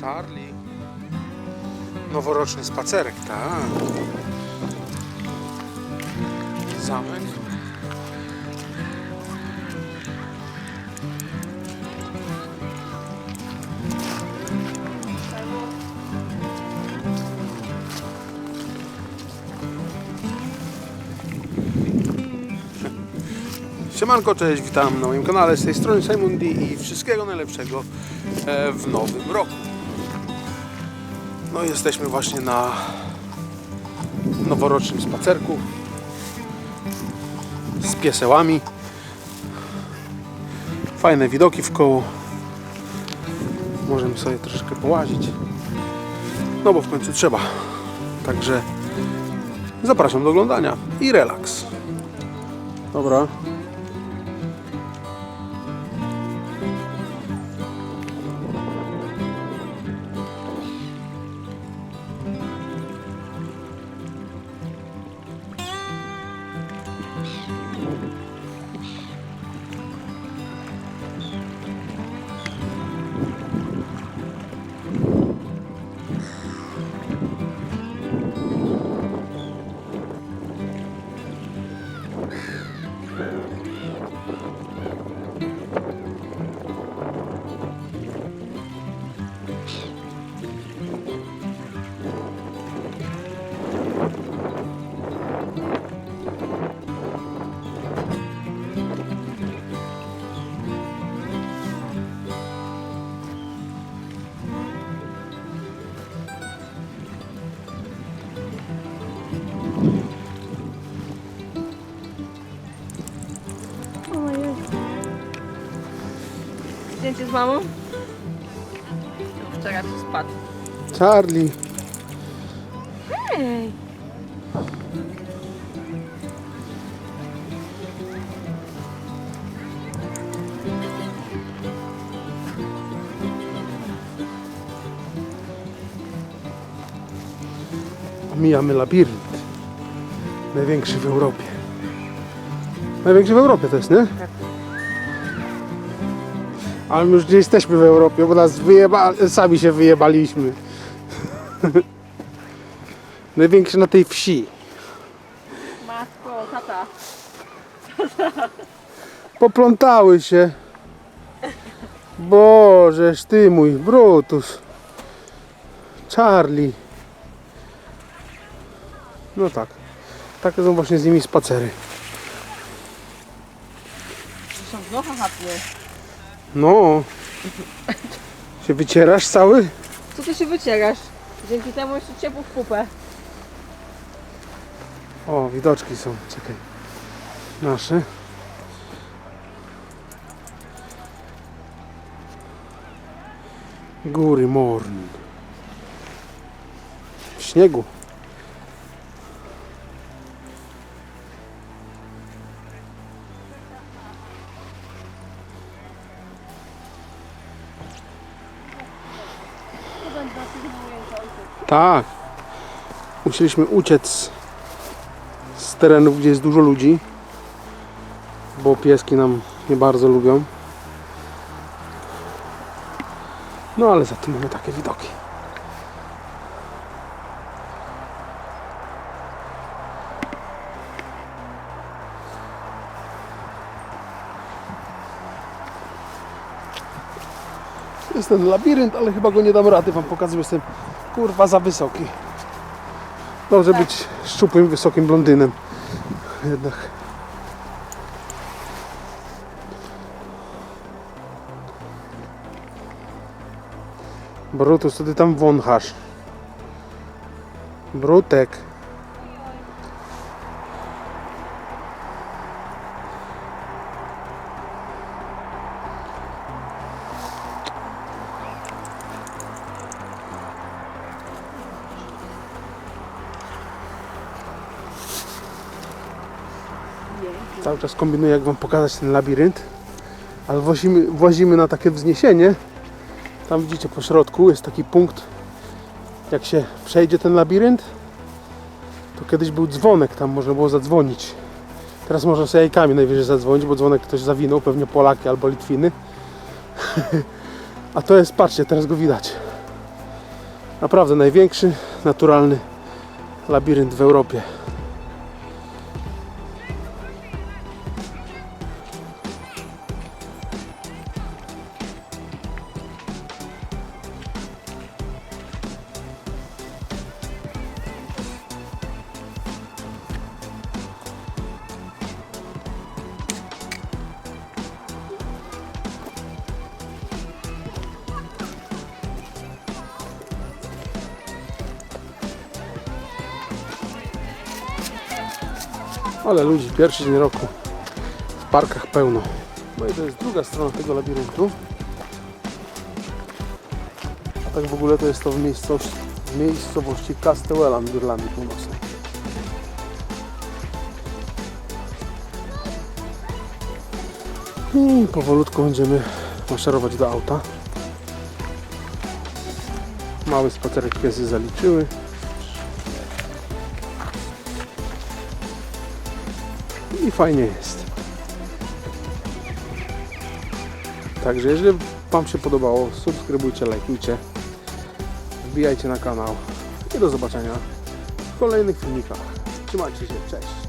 Charlie. Noworoczny spacerek, tak. Zamek. Siemanko, cześć, witam na moim kanale z tej strony Simon D i wszystkiego najlepszego e, w nowym roku. No jesteśmy właśnie na noworocznym spacerku z piesełami. Fajne widoki w koło. Możemy sobie troszeczkę połazić. No bo w końcu trzeba. Także zapraszam do oglądania i relaks. Dobra, Zdjęcie z mamą? Wczoraj tu spadł. Charlie. Hej! Mijamy labirynt. Największy w Europie. Największy w Europie to jest, nie? Ale my już nie jesteśmy w Europie, bo nas wyjeba... sami się wyjebaliśmy. Największy na tej wsi. Matko, tata. Poplątały się. Bożeż ty mój Brutus. Charlie. No tak. Takie są właśnie z nimi spacery. Są znowu chatnie. No. Się wycierasz cały? Co ty się wycierasz? Dzięki temu jeszcze ciepło w kupę. O, widoczki są. Czekaj. Nasze. Góry Morn. W śniegu. Tak. Musieliśmy uciec z terenów, gdzie jest dużo ludzi, bo pieski nam nie bardzo lubią. No ale za tym mamy takie widoki. Jest ten labirynt, ale chyba go nie dam rady wam pokazać, jestem kurwa za wysoki. Dobrze być szczupłym, wysokim blondynem. Jednak. Brutus, to ty tam wąchasz. Brutek. Cały czas kombinuję, jak wam pokazać ten labirynt. Ale włazimy, włazimy na takie wzniesienie. Tam widzicie po środku jest taki punkt. Jak się przejdzie ten labirynt, to kiedyś był dzwonek, tam można było zadzwonić. Teraz można sobie jajkami najwyżej zadzwonić, bo dzwonek ktoś zawinął, pewnie Polaki albo Litwiny. A to jest, patrzcie, teraz go widać. Naprawdę największy naturalny labirynt w Europie. Ale ludzi, pierwszy dzień roku w parkach pełno. No i to jest druga strona tego labiryntu. A tak w ogóle to jest to w miejscowości, w miejscowości Castellan w Irlandii Północnej. I powolutku będziemy maszerować do auta. Mały spacerek piesy zaliczyły. I fajnie jest. Także jeżeli Wam się podobało, subskrybujcie, lajkujcie, wbijajcie na kanał i do zobaczenia w kolejnych filmikach. Trzymajcie się, cześć!